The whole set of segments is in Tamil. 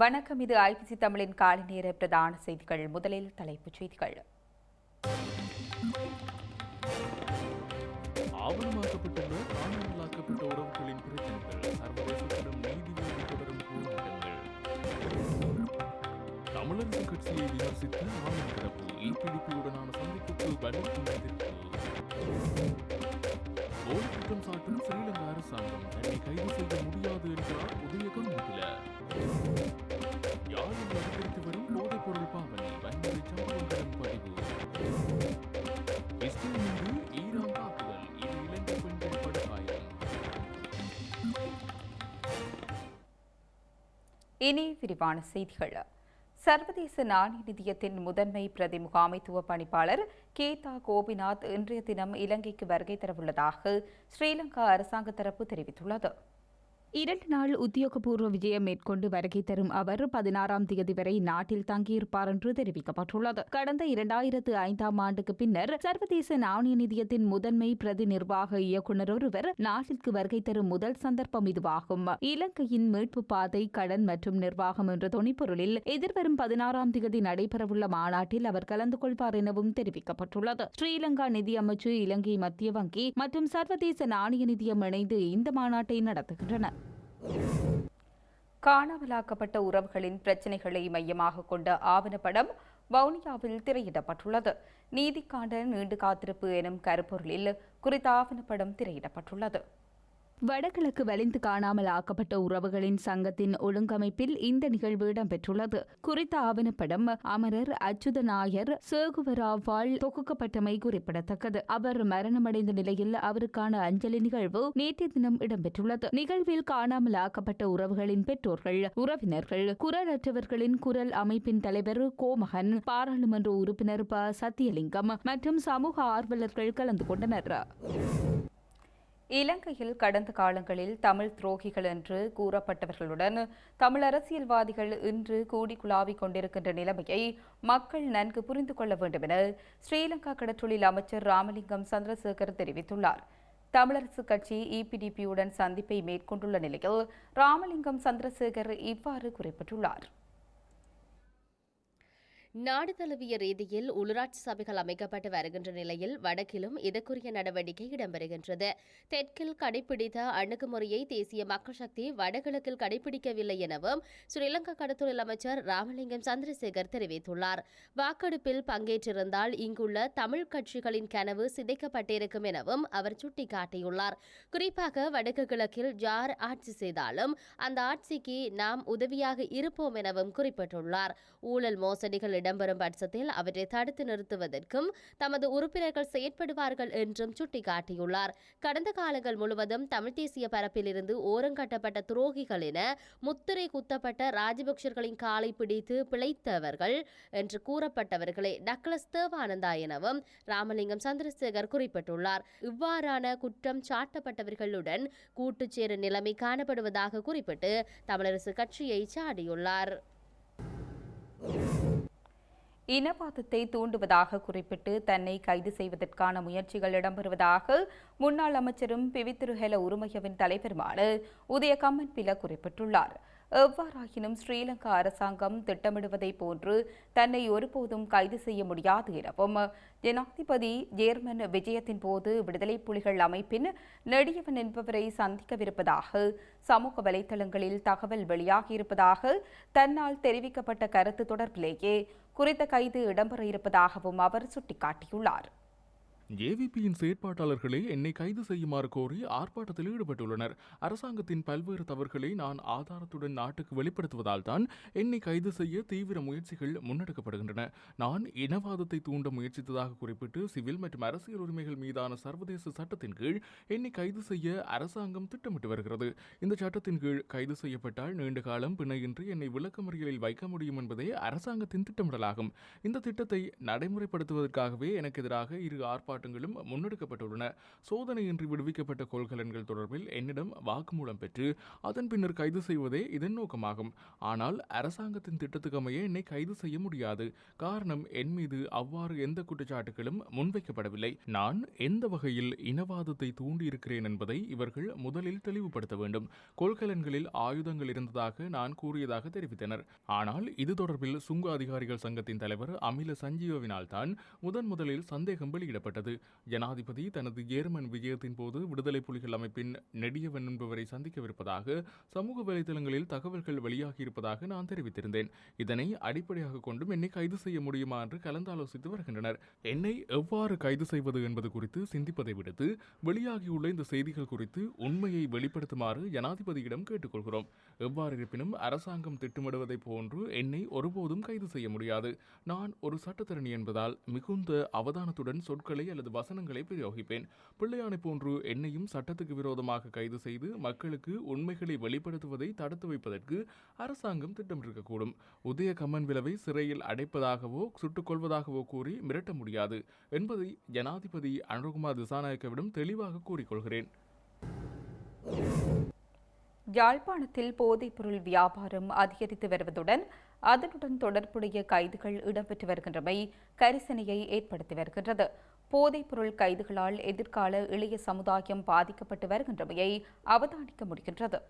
வணக்கம் இது ஐபிசி தமிழின் காலை நேர பிரதான செய்திகள். முதலில் தலைப்புச் செய்திகள். ஆவணமாக்கப்பட்டுள்ள காணாமலாக்கப்பட்ட உறவுகளின் பிரச்சனைகள் சர்வதேசத்திடம் நீதிமன்றம் தொடரும் போராட்டங்கள். தமிழரசு கட்சியை விமர்சித்த இபிடிபியுடனான சந்திப்புக்கு எதிர்ப்பு போலி குற்றம் சாட்டும் ஸ்ரீலங்கா அரசாங்கம் தன்னை கைது செய்ய முடியாது என்றார் உதயகன் முதல யாழில் அதிகரித்து வரும் போதைப் பொருள் பாவனை வன்முறை சம்பவங்களும் பதிவு. இஸ்ரேல் மீது ஈரான் தாக்குதல் இரு இலங்கை பெண்கள் படுகாயம். இனி விரிவான செய்திகள். சர்வதேச நாணய நிதியத்தின் முதன்மை பிரதி முகாமைத்துவ பணிப்பாளர் கேதா கோபிநாத் இன்றைய தினம் இலங்கைக்கு வருகை தரவுள்ளதாக ஸ்ரீலங்கா அரசாங்க தரப்பு தெரிவித்துள்ளது. இரண்டு நாள் உத்தியோகபூர்வ விஜயம் மேற்கொண்டு வருகை தரும் அவர் பதினாறாம் தேதி வரை நாட்டில் தங்கியிருப்பார் என்று தெரிவிக்கப்பட்டுள்ளது. கடந்த இரண்டாயிரத்து ஐந்தாம் ஆண்டுக்கு பின்னர் சர்வதேச நாணய நிதியத்தின் முதன்மை பிரதி நிர்வாக இயக்குநர் ஒருவர் நாட்டிற்கு வருகை தரும் முதல் சந்தர்ப்பம் இதுவாகும். இலங்கையின் மீட்பு பாதை கடன் மற்றும் நிர்வாகம் என்ற துணிப்பொருளில் எதிர்வரும் பதினாறாம் தேதி நடைபெறவுள்ள மாநாட்டில் அவர் கலந்து கொள்வார் எனவும் தெரிவிக்கப்பட்டுள்ளது. ஸ்ரீலங்கா நிதியமைச்சு இலங்கை மத்திய வங்கி மற்றும் சர்வதேச நாணய நிதியம் இணைந்து இந்த மாநாட்டை நடத்துகின்றன. காணாமலாக்கப்பட்ட உறவுகளின் பிரச்சினைகளை மையமாக கொண்ட ஆவணப்படம் வவுனியாவில் திரையிடப்பட்டுள்ளது. நீதிக்காண்ட நீண்டு காத்திருப்பு எனும் கருப்பொருளில் குறித்த ஆவணப்படம் திரையிடப்பட்டுள்ளது. வடகிழக்கு வலிந்து காணாமல் ஆக்கப்பட்ட உறவுகளின் சங்கத்தின் ஒழுங்கமைப்பில் இந்த நிகழ்வு இடம்பெற்றுள்ளது. குறித்த ஆவணப்படம் அமரர் அச்சுத நாயர் சேகுவராவால் தொகுக்கப்பட்டமை குறிப்பிடத்தக்கது. அவர் மரணமடைந்த நிலையில் அவருக்கான அஞ்சலி நிகழ்வு நேற்றைய தினம் இடம்பெற்றுள்ளது. நிகழ்வில் காணாமல் ஆக்கப்பட்ட உறவுகளின் பெற்றோர்கள் உறவினர்கள் குரலற்றவர்களின் குரல் அமைப்பின் தலைவர் கோமகன் பாராளுமன்ற உறுப்பினர் ப. சத்தியலிங்கம் மற்றும் சமூக ஆர்வலர்கள் கலந்து கொண்டனர். இலங்கையில் கடந்த காலங்களில் தமிழ் துரோகிகள் என்று கூறப்பட்டவர்களுடன் தமிழ் அரசியல்வாதிகள் இன்று கூடி குழாவிக் கொண்டிருக்கின்ற நிலைமையை மக்கள் நன்கு புரிந்து கொள்ள வேண்டும் என ஸ்ரீலங்கா கடற்றொழில் அமைச்சர் ராமலிங்கம் சந்திரசேகர் தெரிவித்துள்ளார். தமிழரசு கட்சி இபிடிபியுடன் சந்திப்பை மேற்கொண்டுள்ள நிலையில் ராமலிங்கம் சந்திரசேகர் இவ்வாறு குறிப்பிட்டுள்ளார். நாடு தழுவிய ரீதியில் உள்ளூராட்சி சபைகள் அமைக்கப்பட்டு வருகின்ற நிலையில் வடக்கிலும் இதற்குரிய நடவடிக்கை இடம்பெறுகின்றது. தெற்கில் கடைபிடித்த அணுகுமுறையை தேசிய மக்கள் சக்தி வடகிழக்கில் கடைபிடிக்கவில்லை எனவும் ஸ்ரீலங்கா கடத்தொழில் அமைச்சர் ராமலிங்கம் சந்திரசேகர் தெரிவித்துள்ளார். வாக்கெடுப்பில் பங்கேற்றிருந்தால் இங்குள்ள தமிழ் கட்சிகளின் கனவு சிதைக்கப்பட்டிருக்கும் எனவும் அவர் சுட்டிக்காட்டியுள்ளார். குறிப்பாக வடக்கு கிழக்கில் ஜார் ஆட்சி செய்தாலும் அந்த ஆட்சிக்கு நாம் உதவியாக இருப்போம் எனவும் குறிப்பிட்டுள்ளார். ஊழல் மோசடிகள் இடம்பெறும் பட்சத்தில் அவற்றை தடுத்து நிறுத்துவதற்கும் தமது உறுப்பினர்கள் செயற்படுவார்கள் என்றும் சுட்டிக்காட்டியுள்ளார். கடந்த காலங்கள் முழுவதும் தமிழ் தேசிய பரப்பிலிருந்து ஓரங்கட்டப்பட்ட துரோகிகள் என முத்திரை குத்தப்பட்ட ராஜபக்சர்களின் காலை பிடித்து பிழைத்தவர்கள் என்று கூறப்பட்டவர்களே டக்ளஸ் தேவானந்தா எனவும் ராமலிங்கம் சந்திரசேகர் குறிப்பிட்டுள்ளார். இவ்வாறான குற்றம் சாட்டப்பட்டவர்களுடன் கூட்டுச்சேர நிலைமை காணப்படுவதாக குறிப்பிட்டு தமிழரசு கட்சியை சாடியுள்ளார். இனவாதத்தை தூண்டுவதாக குறிப்பிட்டு தன்னை கைது செய்வதற்கான முயற்சிகள் இடம்பெறுவதாக முன்னாள் அமைச்சரும் பிவித்திருஹெல உரிமையவின் தலைவருமான உதய கம்மன் பில குறிப்பிட்டுள்ளார். எவ்வாறாயினும் ஸ்ரீலங்கா அரசாங்கம் திட்டமிடுவதை போன்று தன்னை ஒருபோதும் கைது செய்ய முடியாது எனவும் ஜனாதிபதி ஜேர்மன் விஜயத்தின் போது விடுதலை புலிகள் அமைப்பின் நெடியவன் என்பவரை சந்திக்கவிருப்பதாக சமூக வலைதளங்களில் தகவல் வெளியாகியிருப்பதாக தன்னால் தெரிவிக்கப்பட்ட கருத்து தொடர்பிலேயே குறித்த கைது இடம்பெற இருப்பதாகவும் அவர் சுட்டிக்காட்டியுள்ளார். ஏவிபியின் செயற்பாட்டாளர்களே என்னை கைது செய்யுமாறு கோரி ஆர்ப்பாட்டத்தில் ஈடுபட்டுள்ளனர். அரசாங்கத்தின் பல்வேறு தவறுகளை நான் ஆதாரத்துடன் நாட்டுக்கு வெளிப்படுத்துவதால் தான் என்னை கைது செய்ய தீவிர முயற்சிகள் முன்னெடுக்கப்படுகின்றன. நான் இனவாதத்தை தூண்ட முயற்சித்ததாக குறிப்பிட்டு சிவில் மற்றும் அரசியல் உரிமைகள் மீதான சர்வதேச சட்டத்தின் கீழ் என்னை கைது செய்ய அரசாங்கம் திட்டமிட்டு வருகிறது. இந்த சட்டத்தின் கீழ் கைது செய்யப்பட்டால் நீண்ட காலம் பிணையின்றி என்னை விளக்கமறியலில் வைக்க முடியும் என்பதே அரசாங்கத்தின் திட்டமிடலாகும். இந்த திட்டத்தை நடைமுறைப்படுத்துவதற்காகவே எனக்கு எதிராக இரு ஆர்ப்பாட்டம் ஆர்ப்பாட்டங்களும் முன்னெடுக்கப்பட்டுள்ளன. சோதனையின்றி விடுவிக்கப்பட்ட கொள்கலன்கள் தொடர்பில் என்னிடம் வாக்குமூலம் பெற்று அதன் பின்னர் கைது செய்வதே இதன் நோக்கமாகும். ஆனால் அரசாங்கத்தின் திட்டத்துக்கமைய என்னை கைது செய்ய முடியாது. காரணம் என் மீது அவ்வாறு எந்த குற்றச்சாட்டுகளும் முன்வைக்கப்படவில்லை. நான் எந்த வகையில் இனவாதத்தை தூண்டியிருக்கிறேன் என்பதை இவர்கள் முதலில் தெளிவுபடுத்த வேண்டும். கொள்கலன்களில் ஆயுதங்கள் இருந்ததாக நான் கூறியதாக தெரிவித்தனர். ஆனால் இது தொடர்பில் சுங்க அதிகாரிகள் சங்கத்தின் தலைவர் அமில சஞ்சீவவினால் தான் முதன் முதலில் சந்தேகம் வெளியிடப்பட்டது. ஜனாதிபதி தனது ஏர்மன் விஜயத்தின் போது விடுதலை புலிகள் அமைப்பின் நெடியவன் என்பவரை சந்திக்கவிருப்பதாக சமூக வலைதளங்களில் தகவல்கள் வெளியாகியிருப்பதாக நான் தெரிவித்திருந்தேன். இதனை அடிப்படையாக கொண்டும் என்னை கைது செய்ய முடியுமா என்று கலந்தாலோசித்து வருகின்றனர். என்னை எவ்வாறு கைது செய்வது என்பது குறித்து சிந்திப்பதை விடுத்து வெளியாகியுள்ள இந்த செய்திகள் குறித்து உண்மையை வெளிப்படுத்துமாறு ஜனாதிபதியிடம் கேட்டுக்கொள்கிறோம். எவ்வாறு இருப்பினும் அரசாங்கம் திட்டமிடுவதைப் போன்று என்னை ஒருபோதும் கைது செய்ய முடியாது. நான் ஒரு சட்டத்தரணி என்பதால் மிகுந்த அவதானத்துடன் சொற்களை அல்லது வசனங்களை பிரயோகிப்பேன். பிள்ளையானை போன்று என்னையும் சட்டத்துக்கு விரோதமாக கைது செய்து மக்களுக்கு உண்மைகளை வெளிப்படுத்துவதை தடுத்து வைப்பதற்கு அரசாங்கம் திட்டமிட்டிருக்கக்கூடும். உதய கம்மன் விளவை சிறையில் அடைப்பதாகவோ சுட்டுக் கொள்வதாகவோ கூறி மிரட்ட முடியாது என்பதை ஜனாதிபதி அனுகுமார் திசாநாயக்கவிடம் தெளிவாக கூறிக்கொள்கிறேன். யாழ்ப்பாணத்தில் போதைப்பொருள் வியாபாரம் அதிகரித்து வருவதுடன் அதனுடன் தொடர்புடைய கைதுகள் இடம்பெற்று வருகின்றமை கரிசனையை ஏற்படுத்தி வருகின்றது. போதைப்பொருள் கைதுகளால் எதிர்கால இளைய சமுதாயம் பாதிக்கப்பட்டு வருகின்றமையை அவதானிக்க முடிகின்றது.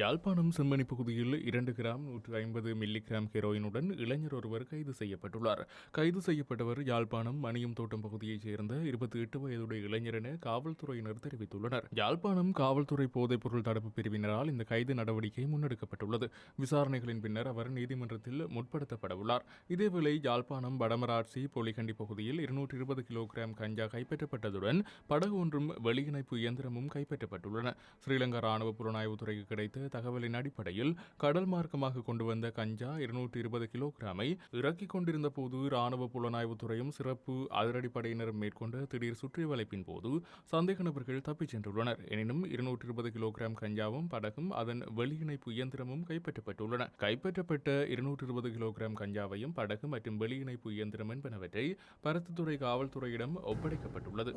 யாழ்ப்பாணம் செம்மணி பகுதியில் இரண்டு கிராம் நூற்று ஐம்பது மில்லி கிராம் ஹெரோயினுடன் இளைஞர் ஒருவர் கைது செய்யப்பட்டுள்ளார். கைது செய்யப்பட்டவர் யாழ்ப்பாணம் மணியம் தோட்டம் பகுதியைச் சேர்ந்த இருபத்தி எட்டு வயதுடைய இளைஞர் என காவல்துறையினர் தெரிவித்துள்ளனர். யாழ்ப்பாணம் காவல்துறை போதைப்பொருள் தடுப்பு பிரிவினரால் இந்த கைது நடவடிக்கை முன்னெடுக்கப்பட்டுள்ளது. விசாரணைகளின் பின்னர் அவர் நீதிமன்றத்தில் முற்படுத்தப்பட உள்ளார் இதேவேளை யாழ்ப்பாணம் வடமராட்சி பொலிகண்டி பகுதியில் இருநூற்றி இருபது கிலோகிராம் கஞ்சா கைப்பற்றப்பட்டதுடன் படகு ஒன்றும் வெளியிணைப்பு இயந்திரமும் கைப்பற்றப்பட்டுள்ளன. ஸ்ரீலங்கா ராணுவ புலனாய்வுத்துறைக்கு கிடைத்த தகவலின் அடிப்படையில் கடல் மார்க்கமாக கொண்டு வந்த கஞ்சா இருநூற்றி இருபது கிலோகிராமை இறக்கிக் கொண்டிருந்த போது ராணுவ புலனாய்வுத்துறையும் சிறப்பு அதிரடிப்படையினரும் மேற்கொண்ட திடீர் சுற்றி வளைப்பின் போது சந்தேக நபர்கள் தப்பிச் சென்றுள்ளனர். எனினும் இருநூற்றி இருபது கிலோகிராம் கஞ்சாவும் படகும் அதன் வெளியிணைப்பு இயந்திரமும் கைப்பற்றப்பட்டுள்ளன. கைப்பற்றப்பட்ட இருநூற்றி இருபது கிலோகிராம் கஞ்சாவையும் படகு மற்றும் வெளியிணைப்பு இயந்திரம் என்பனவற்றை பருத்தித்துறை காவல்துறையிடம் ஒப்படைக்கப்பட்டுள்ளது.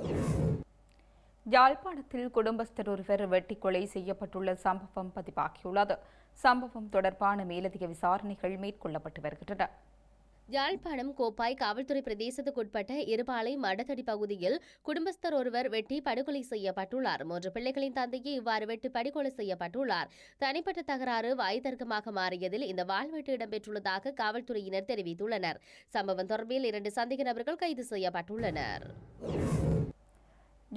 யாழ்ப்பாணத்தில் குடும்பஸ்தர் ஒருவர் வெட்டி கொலை செய்யப்பட்டுள்ள சம்பவம் பதிவாகியுள்ளது. சம்பவம் தொடர்பான மேலதிக விசாரணைகள் மேற்கொள்ளப்பட்டு வருகின்றன. யாழ்ப்பாணம் கோப்பாய் காவல்துறை பிரதேசத்துக்குட்பட்ட இருபாலை மடத்தடி பகுதியில் குடும்பஸ்தர் ஒருவர் வெட்டி படுகொலை செய்யப்பட்டுள்ளார். மூன்று பிள்ளைகளின் தந்தையை இவ்வாறு வெட்டி படுகொலை செய்யப்பட்டுள்ளார். தனிப்பட்ட தகராறு வாய் தர்க்கமாக மாறியதில் இந்த வாழ்வெட்டு இடம்பெற்றுள்ளதாக காவல்துறையினர் தெரிவித்துள்ளனர். சம்பவம் தொடர்பில் இரண்டு சந்தேக நபர்கள் கைது செய்யப்பட்டுள்ளனர்.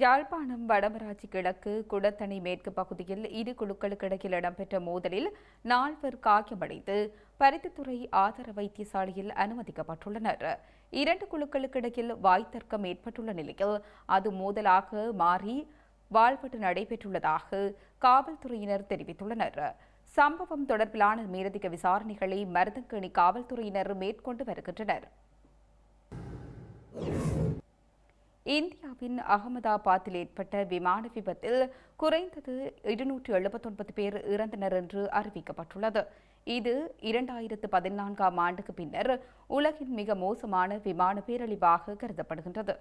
யாழ்ப்பாணம் வடமராட்சி கிழக்கு குடத்தணி மேற்கு பகுதியில் இரு குழுக்களுக்கு இடையில் இடம்பெற்ற மோதலில் நால்வர் காயமடைந்து பருத்தித்துறை ஆதார வைத்தியசாலையில் அனுமதிக்கப்பட்டுள்ளனர். இரண்டு குழுக்களுக்கு இடையில் வாய்த்தர்க்கம் ஏற்பட்டுள்ள நிலையில் அது மோதலாக மாறி வாழ்பட்டு நடைபெற்றுள்ளதாக காவல்துறையினர் தெரிவித்துள்ளனர். சம்பவம் தொடர்பிலான மேலதிக விசாரணைகளை மருதங்கணி காவல்துறையினர் மேற்கொண்டு வருகின்றனர். இந்தியாவின் அகமதாபாத்தில் ஏற்பட்ட விமான விபத்தில் குறைந்தது இருநூற்று எழுபத்தொன்பது பேர் இறந்தனர் என்று அறிவிக்கப்பட்டுள்ளது. இது இரண்டாயிரத்து பதினான்காம் ஆண்டுக்கு பின்னர் உலகின் மிக மோசமான விமான பேரழிவாக கருதப்படுகின்றது.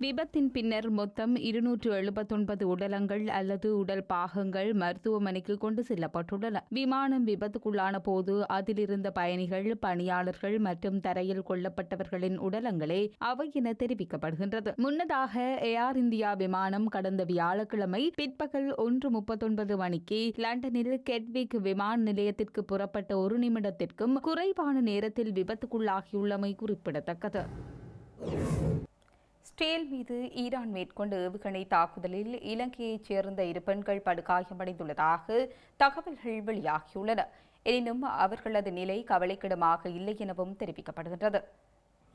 விபத்தின் பின்னர் மொத்தம் இருநூற்று எழுபத்தொன்பது உடலங்கள் அல்லது உடல் பாகங்கள் மருத்துவமனைக்கு கொண்டு செல்லப்பட்டுள்ளன. விமானம் விபத்துக்குள்ளான போது அதிலிருந்த பயணிகள் பணியாளர்கள் மற்றும் தரையில் கொல்லப்பட்டவர்களின் உடலங்களே அவை என தெரிவிக்கப்படுகின்றது. முன்னதாக ஏர் இந்தியா விமானம் கடந்த வியாழக்கிழமை பிற்பகல் ஒன்று முப்பத்தொன்பது மணிக்கு லண்டனில் கெட்விக் விமான நிலையத்திற்கு புறப்பட்ட ஒரு நிமிடத்திற்கும் குறைவான நேரத்தில் விபத்துக்குள்ளாகியுள்ளமை குறிப்பிடத்தக்கது. ஸ்டேல் மீது ஈரான் மேற்கொண்ட ஏவுகணை தாக்குதலில் இலங்கையைச் சேர்ந்த இரு பெண்கள் படுகாயமடைந்துள்ளதாக தகவல்கள் வெளியாகியுள்ளன. எனினும் அவர்களது நிலை கவலைக்கிடமாக இல்லை எனவும் தெரிவிக்கப்படுகின்றது.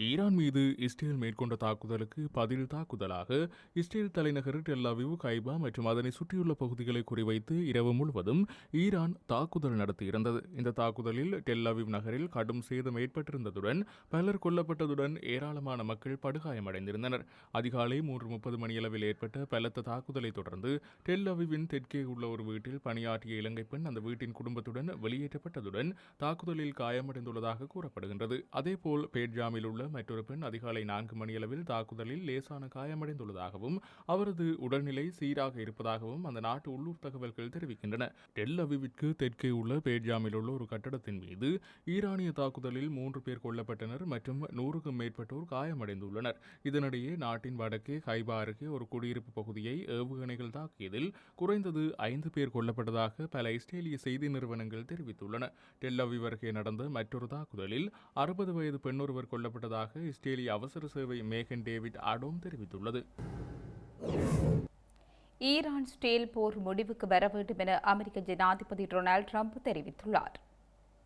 ஈரான் மீது இஸ்ரேல் மேற்கொண்ட தாக்குதலுக்கு பதில் தாக்குதலாக இஸ்ரேல் தலைநகர் டெல்லாவிவ் கைபா மற்றும் அதனை சுற்றியுள்ள பகுதிகளை குறிவைத்து இரவு முழுவதும் ஈரான் தாக்குதல் நடத்தியிருந்தது. இந்த தாக்குதலில் டெல்லாவிவ் நகரில் கடும் சேதம் ஏற்பட்டிருந்ததுடன் பலர் கொல்லப்பட்டதுடன் ஏராளமான மக்கள் படுகாயமடைந்திருந்தனர். அதிகாலை மூன்று முப்பது மணியளவில் ஏற்பட்ட பலத்த தாக்குதலை தொடர்ந்து டெல்லாவிவின் தெற்கே உள்ள ஒரு வீட்டில் பணியாற்றிய இலங்கை பெண் அந்த வீட்டின் குடும்பத்துடன் வெளியேற்றப்பட்டதுடன் தாக்குதலில் காயமடைந்துள்ளதாக கூறப்படுகின்றது. அதேபோல் பேட்ஜாமில் உள்ள மற்றொரு பெண் அதிகாலை நான்கு மணியளவில் தாக்குதலில் லேசான காயமடைந்துள்ளதாகவும் அவரது உடல்நிலை சீராக இருப்பதாகவும் அந்த நாட்டு உள்ளூர் தகவல்கள் தெரிவிக்கின்றன. டெல் அவிவிற்கு தெற்கே உள்ள பேட்ஜாமில் உள்ள ஒரு கட்டடத்தின் மீது ஈரானிய தாக்குதலில் மூன்று பேர் கொல்லப்பட்டனர் மற்றும் நூறுக்கும் மேற்பட்டோர் காயமடைந்துள்ளனர். இதனிடையே நாட்டின் வடக்கே ஹைபா அருகே ஒரு குடியிருப்பு பகுதியை ஏவுகணைகள் தாக்கியதில் குறைந்தது ஐந்து பேர் கொல்லப்பட்டதாக பல இஸ்ரேலிய செய்தி நிறுவனங்கள் தெரிவித்துள்ளன. டெல் அவிவ் அருகே நடந்த மற்றொரு தாக்குதலில் அறுபது வயது பெண்ணொருவர் கொல்லப்பட்டதாக இஸ்ரேலிய அவசர சேவை மேகன் டேவிட் அடோம் தெரிவித்துள்ளது. ஈரான் ஸ்டேல் போர் முடிவுக்கு வர வேண்டும் என அமெரிக்க ஜனாதிபதி டொனால்ட் ட்ரம்ப் தெரிவித்துள்ளார்.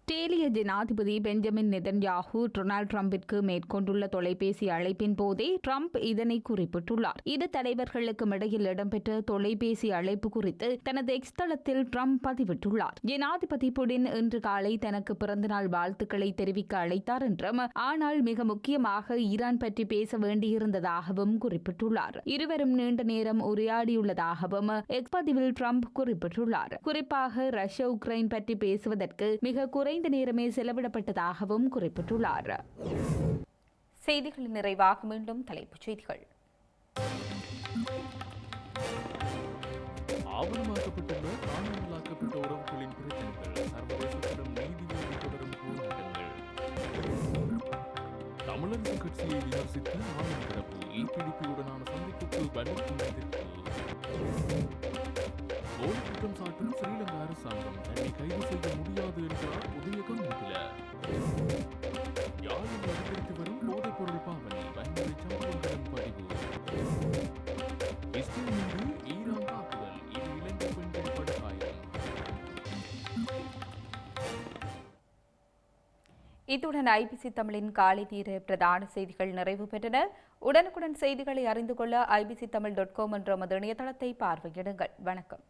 ஸ்டேலிய ஜனாதிபதி பெஞ்சமின் நெதன்யாகு டொனால்ட் ட்ரம்பிற்கு மேற்கொண்டுள்ள தொலைபேசி அழைப்பின் போதே ட்ரம்ப் இதனை குறிப்பிட்டுள்ளார். இரு தலைவர்களுக்கும் இடையில் இடம்பெற்ற தொலைபேசி அழைப்பு குறித்து தனது எக்ஸ் தளத்தில் ட்ரம்ப் பதிவிட்டுள்ளார். ஜனாதிபதி புடின் இன்று காலை தனக்கு பிறந்தநாள் வாழ்த்துக்களை தெரிவிக்க அழைத்தார் என்றும் ஆனால் மிக முக்கியமாக ஈரான் பற்றி பேச வேண்டியிருந்ததாகவும் குறிப்பிட்டுள்ளார். இருவரும் நீண்ட நேரம் உரையாடியுள்ளதாகவும் எக்ஸ் பதிவில் ட்ரம்ப் குறிப்பிட்டுள்ளார். குறிப்பாக ரஷ்யா உக்ரைன் பற்றி பேசுவதற்கு மிக குறை குறைந்த நேரமே செலவிடப்பட்டதாகவும் குறிப்பிட்டுள்ளார். செய்திகளின் நிறைவாக மீண்டும் தலைப்புச் செய்திகள். ஆவணமாக்கப்பட்டுள்ள காணாமலாக்கப்பட்ட உறவுகளின் பிரச்சனைகள் சர்வதேசத்திடம் நீதி வேண்டி தொடரும் போராட்டங்கள். தமிழரசு கட்சியை விமர்சித்து ஆளும் தரப்பு சந்திப்புக்கு போலி குற்றம் சாட்டும் ஸ்ரீலங்கா அரசாங்கம். தன்னை கைது செய்ய முடியாது என்றார் உதயகம் முதல யாழில் அதிகரித்து வரும் போதைப் பொருள் பாவனை வன்முறை சம்பவங்களும் பதிவு. இஸ்ரேல் மீது ஈரான் தாக்குதல் இரு இலங்கை பெண்கள் படுகாயம். இத்துடன் ஐபிசி தமிழின் காலை நேர பிரதான செய்திகள் நிறைவு பெற்றன. உடனுக்குடன் செய்திகளை அறிந்து கொள்ள ஐபிசி தமிழ் டாட் காம் என்ற மது இணையதளத்தை பார்வையிடுங்கள். வணக்கம்.